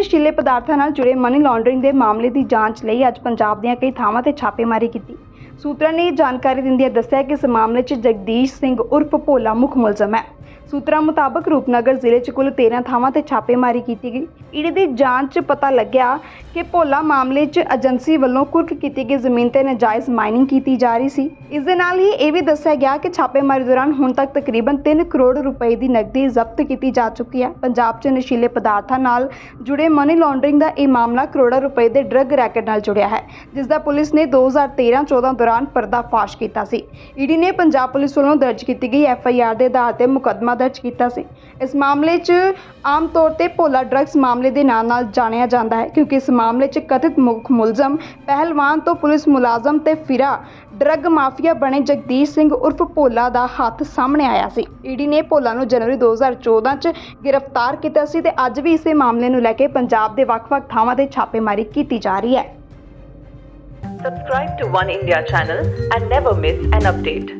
ਨਸ਼ੀਲੇ ਪਦਾਰਥਾਂ ਨਾਲ ਜੁੜੇ ਮਨੀ ਲਾਂਡਰਿੰਗ ਦੇ ਮਾਮਲੇ ਦੀ ਜਾਂਚ ਲਈ ਅੱਜ ਪੰਜਾਬ ਦੀਆਂ ਕਈ ਥਾਵਾਂ ਤੇ ਛਾਪੇਮਾਰੀ ਕੀਤੀ। ਸੂਤਰਾਂ ਨੇ ਜਾਣਕਾਰੀ ਦਿੰਦਿਆਂ ਦੱਸਿਆ ਕਿ ਇਸ ਮਾਮਲੇ 'ਚ ਜਗਦੀਸ਼ ਸਿੰਘ ਉਰਫ ਭੋਲਾ ਮੁੱਖ ਮੁਲਜ਼ਮ ਹੈ। ਸੂਤਰਾਂ ਮੁਤਾਬਕ ਰੂਪਨਗਰ ਜ਼ਿਲ੍ਹੇ 'ਚ ਕੁੱਲ 13 ਥਾਵਾਂ ਤੇ ਛਾਪੇਮਾਰੀ ਕੀਤੀ ਗਈ। ਈਡੀ ਦੀ ਜਾਂਚ 'ਚ ਪਤਾ ਲੱਗਿਆ ਕਿ ਭੋਲਾ ਮਾਮਲੇ 'ਚ ਏਜੰਸੀ ਵੱਲੋਂ ਕੁਰਕ ਕੀਤੀ ਗਈ ਜ਼ਮੀਨ ਤੇ ਨਜਾਇਜ਼ ਮਾਈਨਿੰਗ ਕੀਤੀ ਜਾ ਰਹੀ ਸੀ। ਇਸ ਦੇ ਨਾਲ ਹੀ ਇਹ ਵੀ ਦੱਸਿਆ ਗਿਆ ਕਿ ਛਾਪੇਮਾਰੀ ਦੌਰਾਨ ਹੁਣ ਤੱਕ ਤਕਰੀਬਨ 3 ਕਰੋੜ ਰੁਪਏ ਦੀ ਨਕਦੀ ਜ਼ਬਤ ਕੀਤੀ ਜਾ ਚੁੱਕੀ ਹੈ। ਪੰਜਾਬ 'ਚ ਨਸ਼ੀਲੇ ਪਦਾਰਥਾਂ ਨਾਲ ਜੁੜੇ ਮਨੀ ਲਾਂਡਰਿੰਗ ਦਾ ਇਹ ਮਾਮਲਾ ਕਰੋੜਾਂ ਰੁਪਏ ਦੇ ਡਰੱਗ ਰੈਕਟ ਨਾਲ ਜੁੜਿਆ ਹੈ ਜਿਸ ਦਾ ਪੁਲਿਸ ਨੇ 2013-14 ਦੌਰਾਨ ਪਰਦਾਫਾਸ਼ ਕੀਤਾ ਸੀ। ਈਡੀ ਨੇ ਪੰਜਾਬ ਪੁਲਿਸ ਵੱਲੋਂ ਦਰਜ ਕੀਤੀ ਗਈ ਐਫ ਆਈ ਆਰ ਦੇ ਆਧਾਰ ਤੇ ਮੁਕੱਦਮਾ ਦਰਜ ਕੀਤਾ ਸੀ। ਇਸ ਮਾਮਲੇ 'ਚ ਆਮ ਤੌਰ ਤੇ ਭੋਲਾ ਡਰੱਗਸ ਮਾਮਲੇ ਦੇ ਨਾਂ ਨਾਲ ਜਾਣਿਆ ਜਾਂਦਾ ਹੈ, ਕਿਉਂਕਿ ਇਸ ਮਾਮਲੇ 'ਚ ਕਥਿਤ ਮੁੱਖ ਮੁਲਜ਼ਮ ਪਹਿਲਵਾਨ ਤੋਂ ਪੁਲਿਸ ਮੁਲਾਜ਼ਮ ਤੇ ਫਿਰਾ ਡਰੱਗ ਮਾਫੀਆ ਬਣੇ ਜਗਦੀਸ਼ ਸਿੰਘ ਉਰਫ ਭੋਲਾ ਦਾ ਹੱਥ ਸਾਹਮਣੇ ਆਇਆ ਸੀ। ਈਡੀ ਨੇ ਭੋਲਾ ਨੂੰ ਜਨਵਰੀ 2014 ਚ ਗ੍ਰਿਫਤਾਰ ਕੀਤਾ ਸੀ ਤੇ ਅੱਜ ਵੀ ਇਸੇ ਮਾਮਲੇ ਨੂੰ ਲੈ ਕੇ ਪੰਜਾਬ ਦੇ ਵੱਖ-ਵੱਖ ਥਾਵਾਂ ਤੇ ਛਾਪੇਮਾਰੀ ਕੀਤੀ ਜਾ ਰਹੀ ਹੈ Subscribe to One India channel and never miss an update.